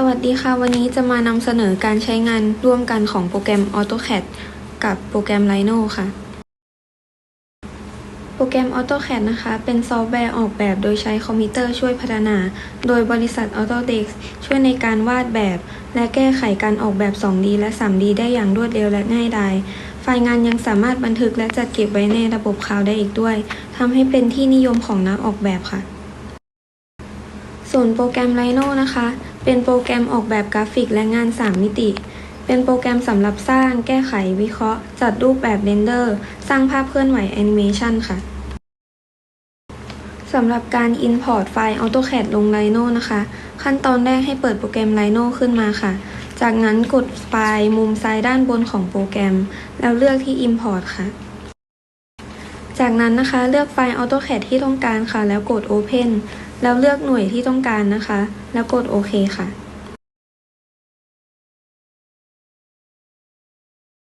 สวัสดีค่ะ วันนี้จะมานำเสนอการใช้งานร่วมกันของโปรแกรม AutoCAD กับโปรแกรม Rhino ค่ะ โปรแกรม AutoCAD นะคะ เป็นซอฟต์แวร์ออกแบบโดยใช้คอมพิวเตอร์ช่วยพัฒนา โดยบริษัท Autodesk ช่วยในการวาดแบบ และแก้ไขการออกแบบ 2D และ 3D ได้อย่างรวดเร็วและง่ายดาย ไฟล์งานยังสามารถบันทึกและจัดเก็บไว้ในระบบคลาวด์ได้อีกด้วยทำให้เป็นที่นิยมของนักออกแบบค่ะ ส่วนโปรแกรม Rhino นะคะ เป็นโปรแกรมออกแบบกราฟิกและงาน 3 มิติ เป็นโปรแกรมสำหรับสร้าง แก้ไข วิเคราะห์ จัดรูปแบบเรนเดอร์ สร้างภาพเคลื่อนไหวแอนิเมชันค่ะสำหรับการ Import ไฟล์ AutoCAD ลง Rhino นะคะ ขั้นตอนแรกให้เปิดโปรแกรม Rhino ขึ้นมาค่ะ จากนั้นกดไฟล์มุมซ้ายด้านบนของโปรแกรม แล้วเลือกที่ Import ค่ะ จากนั้นนะคะเลือกไฟล์ AutoCAD ที่ต้องการค่ะ แล้วกด Open แล้วเลือกหน่วยที่ต้องการนะคะ แล้วกดโอเคค่ะ